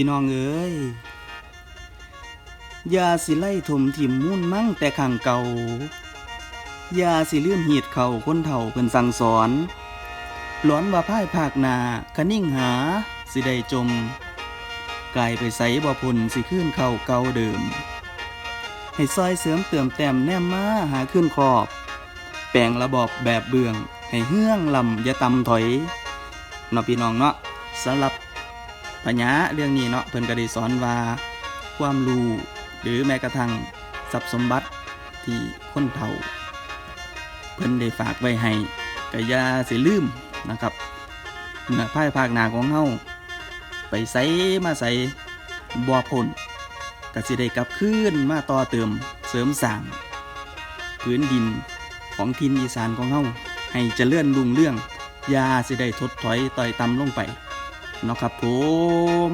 พี่น้องเอ้ยอย่าสิไล่ถมถิ่มมุ่นมั่งแต่ขังเก่าอย่าสิลืมหีดเข่าคนเฒ่าเพิ่นสั่งสอนหลอนว่าพ่ายภาคนาคนิ่งหา สิได้จม กลายไปใสบ่พุนสิขึ้นเข้าเก่าเดิม ให้ซอยเสริมเติมแต้มแนมมาหาขึ้นขอบ แปลงระบอบแบบเบือง ให้เฮื่องลำอย่าตำถอยนาะพี่น้องเนาะสำหรับ ปัญญาเรื่องนี้เนาะเพิ่นก็ได้สอนว่าความรู้หรือแม้กระทั่งทรัพย์สมบัติที่คนเฒ่า เพิ่นได้ฝากไว้ให้ก็อย่าสิลืมนะครับเมื่อภายภาคหน้าของเฮาไปใส่มาใส่บ่อพ้นก็สิได้กลับคืนมาต่อเติมเสริมสร้างพื้นดินของทินอีสานของเฮาให้เจริญรุ่งเรื่องอยาสิได้ทดถอยต่อยต่ำลงไป เนาะครับผม